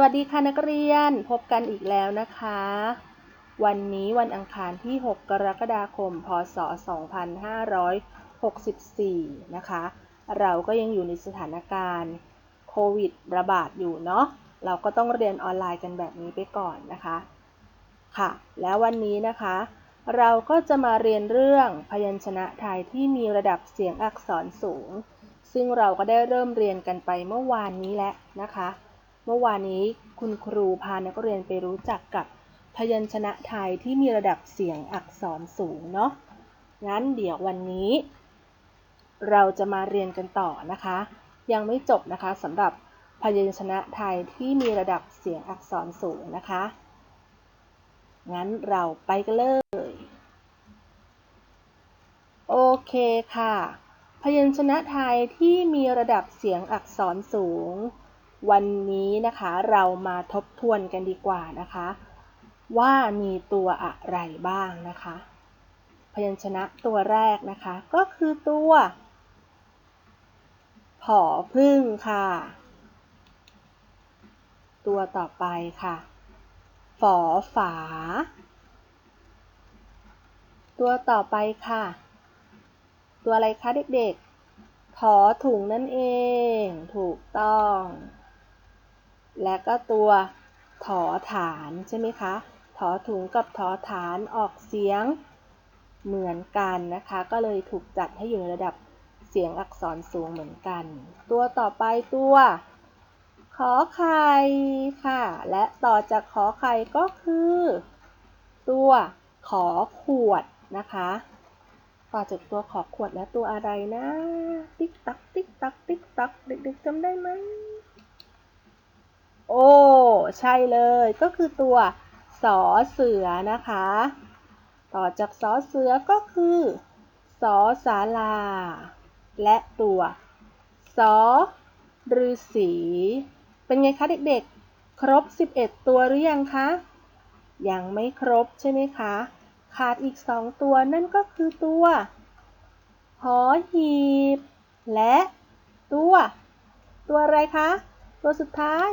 วัสดีค่ะนักเรียนพบกันอีกแล้วนะคะ วันนี้วันอังคารที่ 6 กรกฎาคม พศ 2564 นะคะ เราก็ยังอยู่ในสถานการณ์โควิดระบาดอยู่เนาะเราก็ต้องเรียนออนไลน์กันแบบนี้ไปก่อนนะคะค่ะ แล้ววันนี้นะคะ เราก็จะมาเรียนเรื่องพยัญชนะไทยที่มีระดับเสียงอักษรสูง ซึ่งเราก็ได้เริ่มเรียนกันไปเมื่อวานนี้แล้วนะคะ เมื่อวานนี้คุณครูพานักเรียนไปรู้จักกับพยัญชนะไทยที่มีระดับเสียงอักษรสูงเนาะ งั้นเดี๋ยววันนี้ เราจะมาเรียนกันต่อนะคะ ยังไม่จบนะคะสำหรับพยัญชนะไทยที่มีระดับเสียงอักษรสูงนะคะ งั้นเราไปกันเลย โอเคค่ะ พยัญชนะไทยที่มีระดับเสียงอักษรสูง วันนี้นะคะเรามาทบทวนกันดีกว่านะคะ ว่ามีตัวอะไรบ้างนะคะ พยัญชนะตัวแรกนะคะ ก็คือตัวผอพึ่งค่ะ ตัวต่อไปค่ะ ฝอฝา ตัวต่อไปค่ะ ตัวอะไรคะเด็กๆ ถอถุงนั่นเอง ถูกต้อง และก็ตัวถอฐานใช่ไหมคะถอถุงกับถอฐานออกเสียงเหมือนกันนะคะ ก็เลยถูกจัดให้อยู่ในระดับเสียงอักษรสูงเหมือนกัน ตัวต่อไปตัวขอไข่ค่ะ และต่อจากขอไข่ก็คือ ตัวขอขวดนะคะ ต่อจากตัวขอขวดและตัวอะไรนะ ติ๊กตักติ๊กตักติ๊กตักเด็กๆจำได้ไหม โอ้ใช่เลย ก็คือตัวสอเสือนะคะ ต่อจากสอเสือก็คือสอสาลา และตัวสอฤาษีเป็นไงคะเด็กๆ ครบ 11 ตัวหรือยังคะ ยังไม่ครบใช่ไหมคะ ขาดอีก 2 ตัวนั่นก็คือตัวหอหีบ และตัว ตัวอะไรคะ ตัวสุดท้าย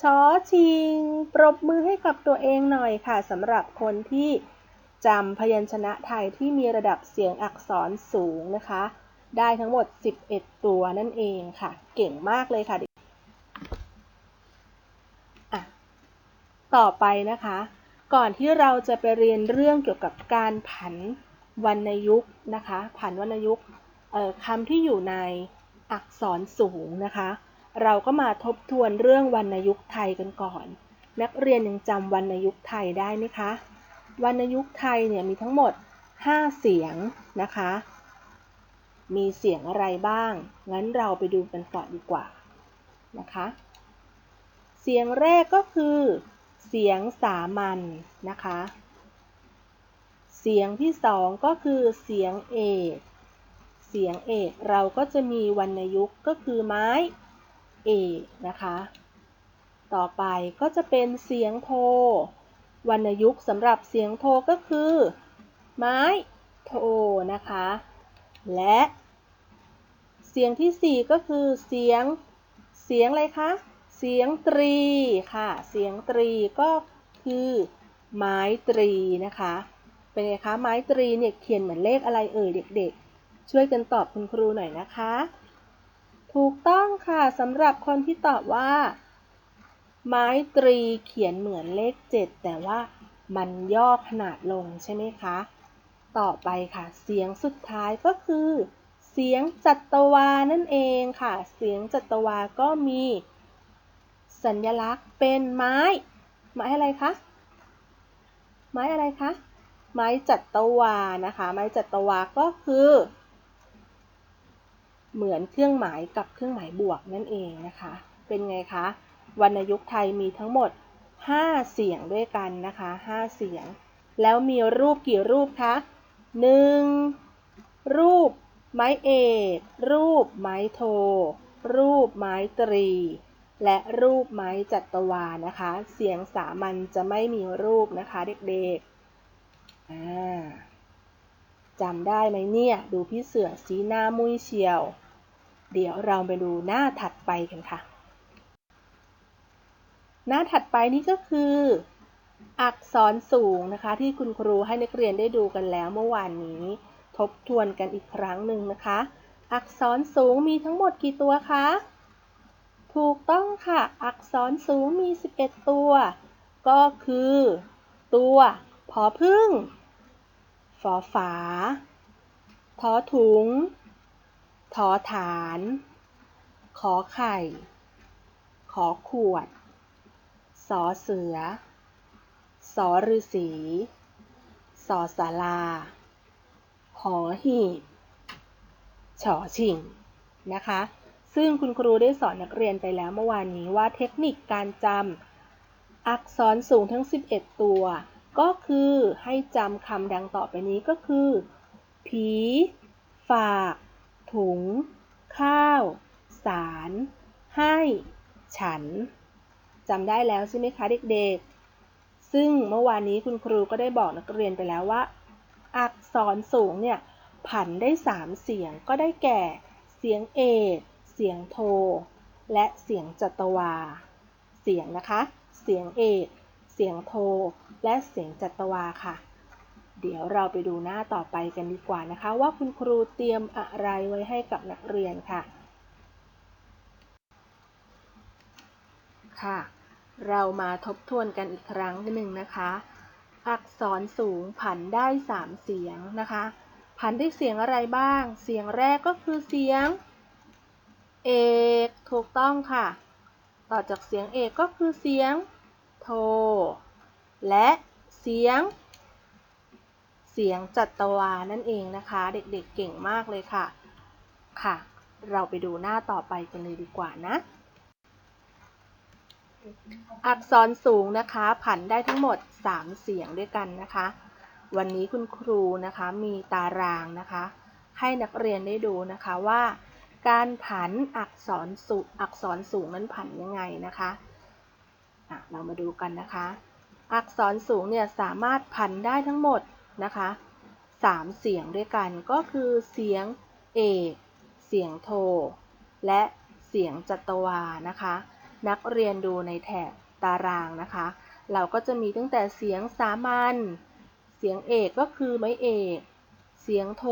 ชอชิง ปรบมือให้กับตัวเองหน่อยค่ะสำหรับคนที่จำพยัญชนะไทยที่มีระดับเสียงอักษรสูงนะคะ ได้ทั้งหมด 11 ตัวนั่นเองค่ะ เก่งมากเลยค่ะะต่อไปนะคะ ก่อนที่เราจะไปเรียนเรื่องเกี่ยวกับการผันวรรณยุกต์นะคะ ผันวรรณยุกต์คำที่อยู่ในอักษรสูงนะคะ เราก็มาทบทวนเรื่องวรรณยุกต์ไทยกันก่อน นักเรียนยังจำวรรณยุกต์ไทยได้ไหมคะ วรรณยุกต์ไทยเนี่ยมีทั้งหมด 5 เสียงนะคะ มีเสียงอะไรบ้าง งั้นเราไปดูกันก่อนดีกว่านะคะ เสียงแรกก็คือ เสียงสามัญนนะคะ เสียงที่สองก็คือเสียงเอก เสียงเอกเราก็จะมีวรรณยุกต์ก็คือไม้ เอกนะคะ ต่อไปก็จะเป็นเสียงโท วรรณยุกต์สำหรับเสียงโทก็คือ ไม้โทนะคะ และ เสียงที่ 4 ก็คือเสียงเสียงอะไรคะ เสียงตรีค่ะ เสียงตรีก็คือไม้ตรีนะคะ เป็นไงคะ ไม้ตรีเนี่ยเขียนเหมือนเลขอะไรเอ่ยเด็กๆ ช่วยกันตอบคุณครูหน่อยนะคะ ถูกต้องค่ะสำหรับคนที่ตอบว่า ไม้ตรีเขียนเหมือนเลข 7 แต่ว่ามันย่อขนาดลงใช่ไหมคะ ต่อไปค่ะ เสียงสุดท้ายก็คือ เสียงจัตวานั่นเองค่ะ เสียงจัตวาก็มี สัญลักษณ์เป็นไม้ ไม้อะไรคะ ไม้อะไรคะ ไม้จัตวานะคะ ไม้จัตวาก็คือ เหมือนเครื่องหมายกับเครื่องหมายบวกนั่นเองนะคะ เป็นไงคะ วรรณยุกต์ไทยมีทั้งหมด 5 เสียงด้วยกันนะคะ 5 เสียง แล้วมีรูปกี่รูปคะ 1. รูปไม้เอก รูปไม้โท รูปไม้ตรี และรูปไม้จัตวานะคะ เสียงสามัญจะไม่มีรูปนะคะเด็กๆจำได้ไหมเนี่ย ดูพี่เสือสีหน้ามุ้ยเชียว เดี๋ยวเราไปดูหน้าถัดไปกันค่ะ หน้าถัดไปนี่ก็คือ อักษรสูงนะคะ ที่คุณครูให้นักเรียนได้ดูกันแล้วเมื่อวานนี้ ทบทวนกันอีกครั้งหนึ่งนะคะ อักษรสูงมีทั้งหมดกี่ตัวคะ ถูกต้องค่ะ อักษรสูงมี 11 ตัว ก็คือ ตัวพอพึ่ง ฝอฝา ทอถุง ทอฐาน ขอไข่ ขอขวด สอเสือ สอฤษีสอสาราหอหีบฉอชิงนะคะ ซึ่งคุณครูได้สอนนักเรียนไปแล้วเมื่อวานนี้ว่าเทคนิคการจำอักษรสูงทั้ง 11 ตัว ก็คือให้จำคำดังต่อไปนี้ก็คือ ผี ฝาก ถุง ข้าว สาร ให้ ฉันจำได้แล้วใช่ไหมคะเด็กๆ ซึ่งเมื่อวานนี้คุณครูก็ได้บอกนักเรียนไปแล้วว่า อักษรสูงเนี่ยผันได้ 3 เสียงก็ได้แก่ เสียงเอกเสียงโท และเสียงจัตวา เสียงนะคะ เสียงเอก เสียงโท และเสียงจัตวาค่ะ เดี๋ยวเราไปดูหน้าต่อไปกันดีกว่านะคะ ว่าคุณครูเตรียมอะไรไว้ให้กับนักเรียนค่ะ ค่ะ เรามาทบทวนกันอีกครั้งหนึ่งนะคะ อักษรสูงผันได้ 3 เสียงนะคะ ผันได้เสียงอะไรบ้าง เสียงแรกก็คือเสียง เอกถูกต้องค่ะ ต่อจากเสียงเอกก็คือเสียง โท และเสียง เสียงจัตวานั่นเองนะคะ เด็กๆเก่งมากเลยค่ะค่ะ เราไปดูหน้าต่อไปกันเลยดีกว่านะ อักษรสูงนะคะ ผันได้ทั้งหมด 3 เสียงด้วยกันนะคะ วันนี้คุณครูนะคะมีตารางนะคะ ให้นักเรียนได้ดูนะคะว่า การผันอักษรสูงอักษรสูงนั้นผันยังไงนะคะะเรามาดูกันนะคะ อักษรสูงเนี่ยสามารถผันได้ทั้งหมด นะคะ3เสียงด้วยกันก็คือเสียงเอกเสียงโท และเสียงจัตวานะคะ นักเรียนดูในแถบตารางนะคะ เราก็จะมีตั้งแต่เสียงสามัญเสียงเอกก็คือไม้เอก เสียงโท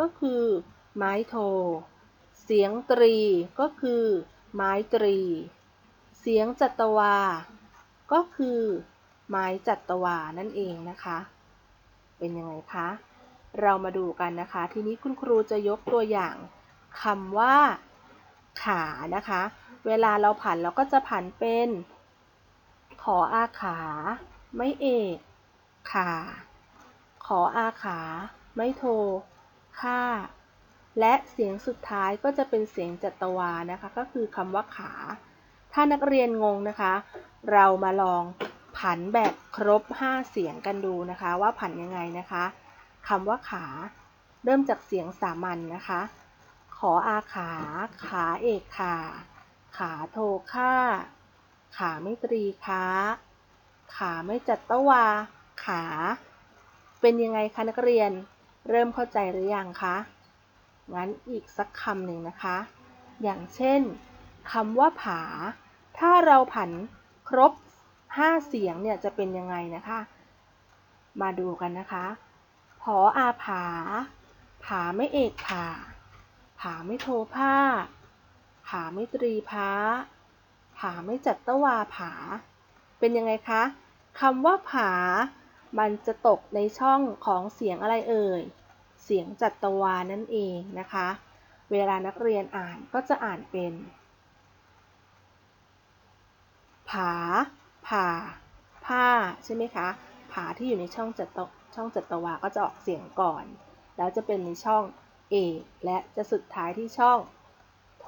ก็คือไม้โท เสียงตรีก็คือไม้ตรี เสียงจัตวา ก็คือไม้จัตวานั่นเองนะคะ เป็นยังไงคะ เรามาดูกันนะคะ ทีนี้คุณครูจะยกตัวอย่างคำว่าขานะคะ เวลาเราผันเราก็จะผันเป็น ขออาขา ไม่เอกขาขออาขา ไม่โทค่า และเสียงสุดท้ายก็จะเป็นเสียงจัตวานะคะ ก็คือคำว่าขา ถ้านักเรียนงงนะคะ เรามาลอง ผันแบบครบ 5 เสียงกันดูนะคะ ว่าผันยังไงนะคะคำว่าขา เริ่มจากเสียงสามัญนนะคะ ขออาขา ขาเอกขา ขาโทค่า ขาไม่ตรีค้า ขาไม่จัตตวา ขา เป็นยังไงคะนักเรียน เริ่มเข้าใจหรือยังคะ งั้นอีกสักคำหนึ่งนะคะ อย่างเช่นคำว่าผา ถ้าเราผันครบ 5 เสียงเนี่ยจะเป็นยังไงนะคะ มาดูกันนะคะ ผออาผา ผาไม่เอกผา ผาไม่โทผ้า ผาไม่ตรีพ้าผาไม่จัดตวาผา เป็นยังไงคะคำว่าผา มันจะตกในช่องของเสียงอะไรเอ่ย เสียงจัตวานั่นเองนะคะ เวลานักเรียนอ่านก็จะอ่านเป็น ผา ผ่าผ้าใช่ไหมคะผ่าที่อยู่ในช่องจัตช่องจัตวาก็จะออกเสียงก่อน แล้วจะเป็นในช่องเอและจะสุดท้ายที่ช่องโท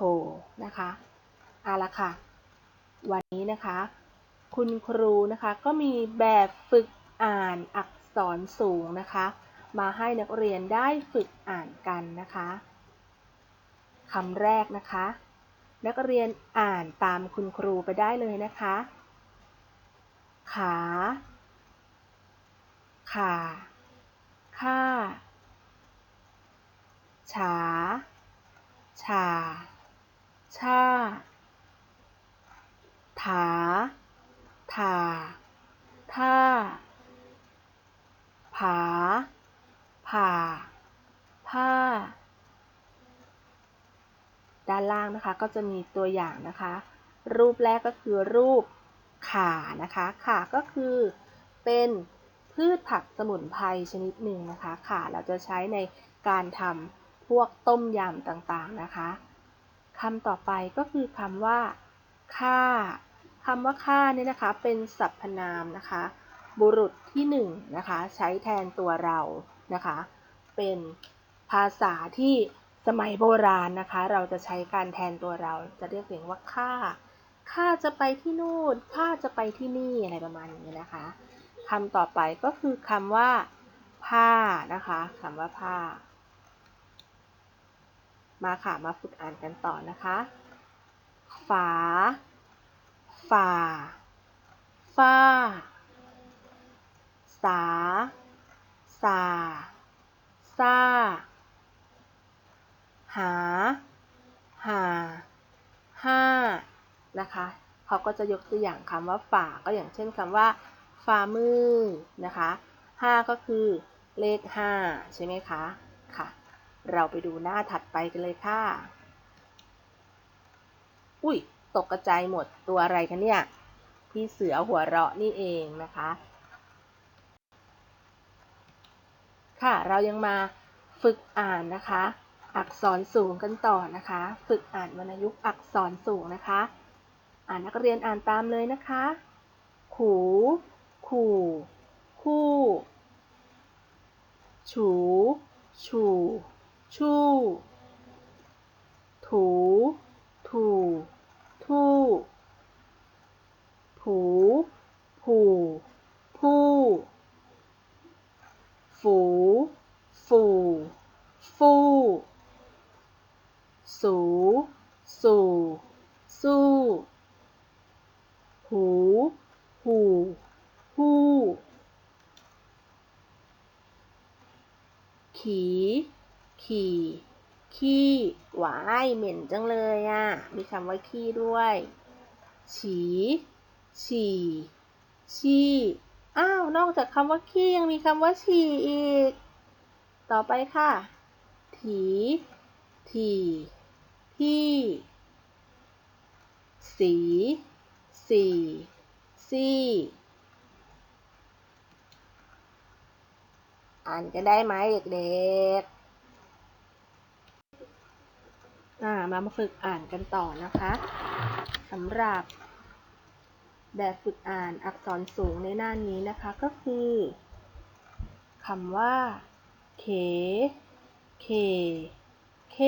นะคะเอาละค่ะ วันนี้นะคะ คุณครูนะคะก็มีแบบฝึกอ่านอักษรสูงนะคะ มาให้นักเรียนได้ฝึกอ่านกันนะคะคำแรกนะคะ นักเรียนอ่านตามคุณครูไปได้เลยนะคะ ขาขาข่า ฉา ฉา ชา ถา ถา ท่า ผา ผ่า ผ้า ด้านล่างนะคะก็จะมีตัวอย่างนะคะ รูปแรกก็คือรูป ข่านะคะ ข่าก็คือเป็นพืชผักสมุนไพรชนิดหนึ่งนะคะ ข่าเราจะใช้ในการทำพวกต้มยำต่างๆนะคะคำต่อไปก็คือคำว่าค่าคำว่าค่านี่นะคะ เป็นสรรพนามนะคะ บุรุษที่หนึ่งนะคะ ใช้แทนตัวเรานะคะ เป็นภาษาที่สมัยโบราณนะคะ เราจะใช้การแทนตัวเราจะเรียกเองว่าข้า ข้าจะไปที่นู่นข้าจะไปที่นี่อะไรประมาณนี้นะคะคำต่อไปก็คือคำว่า ผ้านะคะคำว่าผ้า มาค่ะมาฝึกอ่านกันต่อนะคะ ฝา ฝ่า ฝ้า สา สาซาหา หา ห้า นะคะเขาก็จะยกตัวอย่างคำว่าฝ่าก็อย่างเช่นคำว่าฝ่ามือนะคะห้าก็คือเลขห้าใช่ไหมคะค่ะ เราไปดูหน้าถัดไปกันเลยค่ะ อุ้ยตกกระจายหมดตัวอะไรคะเนี่ย พี่เสือหัวเราะนี่เองนะคะ ค่ะเรายังมาฝึกอ่านนะคะ อักษรสูงกันต่อนะคะ ฝึกอ่านวรรณยุกต์อักษรสูงนะคะ อ่านนักเรียนอ่านตามเลยนะคะ ขู ขู่ คู่ ฉู ฉู่ชู่ ถู ถู ทู่ ผู ผูผู้ ฝู ฝู ฟู่ สู สู่ สู้ หู หูหู้ ขี ขี่ ขี้ หวายเหม็น จังเลยอะ มีคำว่าขี้ด้วย ฉี ฉี่ชี่อ้าว นอกจากคำว่าขี้ยังมีคำว่าฉี่อีก ต่อไปค่ะ ถี ถี่ที่ สี สี่ซี่อ่านกันได้ไหมเด็กๆ อ่ามามาฝึกอ่านกันต่อนะคะสำหรับ แบบฝึกอ่านอักษรสูงในหน้านี้นะคะก็คือคำว่าเขเคเค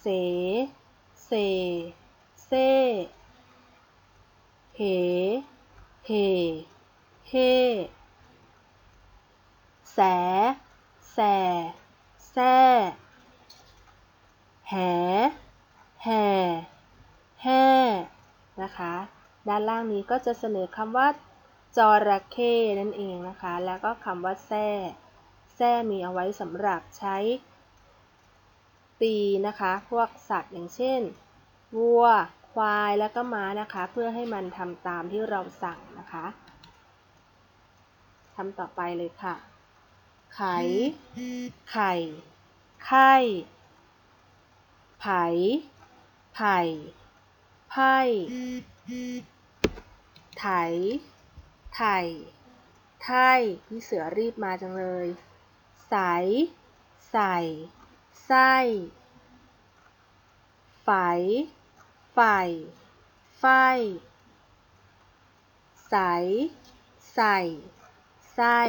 เส เส เซเหเหเฮแส แส แซ่ แหแห่แห่นะคะ ด้านล่างนี้ก็จะเสนอคำว่าจระเข้นั่นเองนะคะ แล้วก็คำว่าแซ่แซ่มีเอาไว้สำหรับใช้ ตีนะคะ พวกสัตว์อย่างเช่น วัว ควาย แล้วก็ม้านะคะ เพื่อให้มันทำตามที่เราสั่งนะคะทำต่อไปเลยค่ะ ไข ไข่ ไข่ ไผ ไผ่ ไพ่ ไถ ไถ่ไท่พี่เสือรีบมาจังเลย ใส ใส่ ไส้ไฝไฝ่ไฟ ใส ใส่ ไส้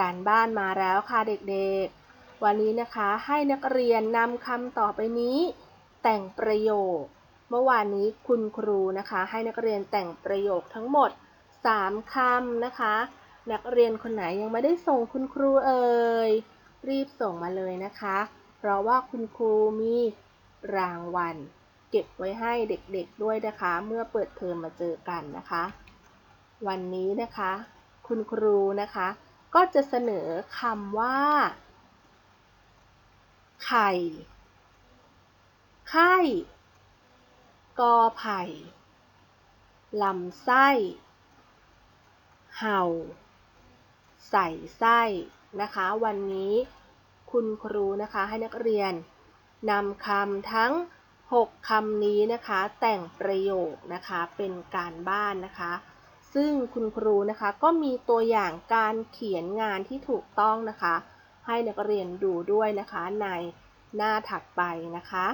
การบ้านมาแล้วค่ะเด็กๆ วันนี้นะคะให้นักเรียนนำคำต่อไปนี้ แต่งประโยค เมื่อวานนี้คุณครูนะคะ ให้นักเรียนแต่งประโยคทั้งหมด 3คำนะคะ นักเรียนคนไหนยังไม่ได้ส่งคุณครูเอ่ยรีบส่งมาเลยนะคะ เพราะว่าคุณครูมีรางวัล เก็บไว้ให้เด็กๆด้วยนะคะ เมื่อเปิดเทอมมาเจอกันนะคะ วันนี้นะคะ คุณครูนะคะ ก็จะเสนอคำว่า ไข่ ไข่กอไผ่ลำไส้ เห่า ใส่ไส้นะคะ วันนี้คุณครูนะคะให้นักเรียนนำคำทั้ง 6คำนี้นะคะ แต่งประโยคนะคะเป็นการบ้านนะคะ ซึ่งคุณครูนะคะก็มีตัวอย่างการเขียนงานที่ถูกต้องนะคะ ให้นักเรียนดูด้วยนะคะในหน้าถัดไปนะคะ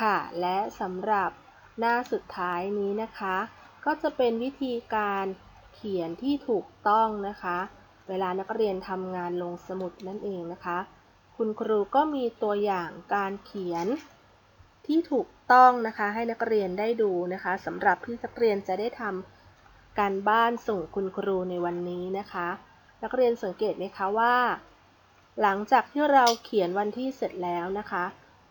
ค่ะ และสำหรับหน้าสุดท้ายนี้นะคะ ก็จะเป็นวิธีการเขียนที่ถูกต้องนะคะ เวลานักเรียนทำงานลงสมุดนั่นเองนะคะ คุณครูก็มีตัวอย่างการเขียน ที่ถูกต้องนะคะให้นักเรียนได้ดูนะคะสำหรับที่นักเรียนจะได้ทำการบ้านส่งคุณครูในวันนี้นะคะ นักเรียนสังเกตไหมคะว่า หลังจากที่เราเขียนวันที่เสร็จแล้วนะคะ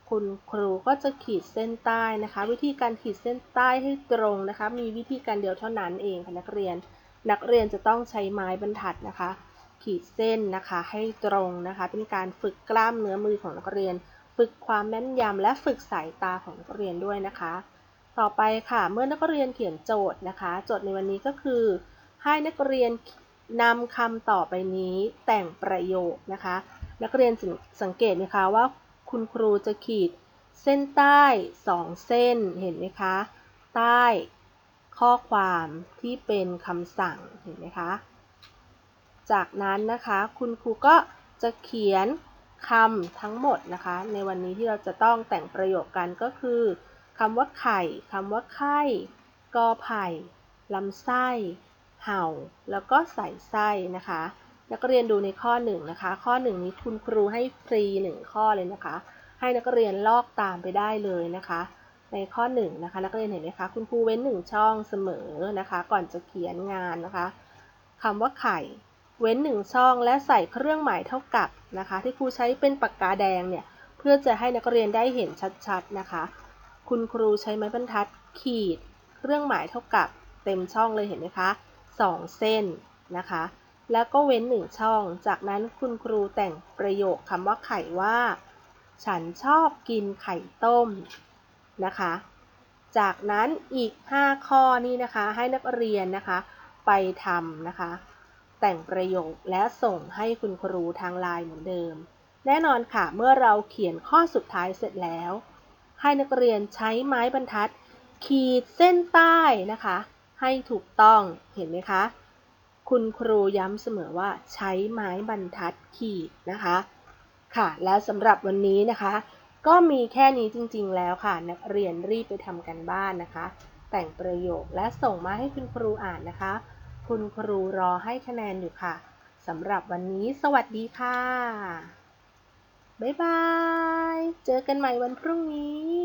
คุณครูก็จะขีดเส้นใต้นะคะ วิธีการขีดเส้นใต้ให้ตรงนะคะ มีวิธีการเดียวเท่านั้นเองค่ะนักเรียน นักเรียนจะต้องใช้ไม้บรรทัดนะคะ ขีดเส้นนะคะให้ตรงนะคะ เป็นการฝึกกล้ามเนื้อมือของนักเรียน ฝึกความแม่นยำและฝึกสายตาของนักเรียนด้วยนะคะ ต่อไปค่ะ เมื่อนักเรียนเขียนโจทย์นะคะ โจทย์ในวันนี้ก็คือ ให้นักเรียนนำคำต่อไปนี้แต่งประโยคนะคะ นักเรียนสังเกตไหมคะว่าคุณครูจะขีดเส้นใต้2เส้นเห็นไหมคะ ใต้ข้อความที่เป็นคำสั่งเห็นไหมคะ จากนั้นนะคะคุณครูก็จะเขียน คำทั้งหมดนะคะ ในวันนี้ที่เราจะต้องแต่งประโยคกันก็คือคำว่าไข่คำว่าไข่กอไผ่ลำไส้ เห่า แล้วก็ใส่ไส้นะคะ นักเรียนดูในข้อ1นนะคะ ข้อ 1 นี้คุณครูให้ฟรี 1 ข้อเลยนะคะ ให้นักเรียนลอกตามไปได้เลยนะคะ ในข้อ1นะคะ นักเรียนเห็นไหมคะ คุณครูเว้น 1 ช่องเสมอนะคะ ก่อนจะเขียนงานนะคะคำว่าไข่ เว้น1ช่องและใส่เครื่องหมายเท่ากับนะคะ ที่ครูใช้เป็นปากกาแดงเนี่ยเพื่อจะให้นักเรียนได้เห็นชัดๆนะคะ คุณครูใช้ไม้บรรทัดขีด เครื่องหมายเท่ากับเต็มช่องเลยเห็นไหมคะ2 เส้นนะคะ แล้วก็เว้น1ช่อง จากนั้นคุณครูแต่งประโยคคำว่าไข่ว่า ฉันชอบกินไข่ต้มนะคะ จากนั้นอีก 5 ข้อนี้นะคะให้นักเรียนนะคะไปทำนะคะ แต่งประโยคและส่งให้คุณครูทางไลน์เหมือนเดิม แน่นอนค่ะ เมื่อเราเขียนข้อสุดท้ายเสร็จแล้ว ให้นักเรียนใช้ไม้บรรทัด ขีดเส้นใต้นะคะ ให้ถูกต้องเห็นไหมคะ คุณครูย้ำเสมอว่าใช้ไม้บรรทัดขีดนะคะ ค่ะ แล้วสำหรับวันนี้นะคะ ก็มีแค่นี้จริง ๆ แล้วค่ะ นักเรียนรีบไปทำกันบ้านนะคะ แต่งประโยคและส่งมาให้คุณครูอ่านนะคะ คุณครูรอให้คะแนนอยู่ค่ะสำหรับวันนี้สวัสดีค่ะ บ๊ายบาย เจอกันใหม่วันพรุ่งนี้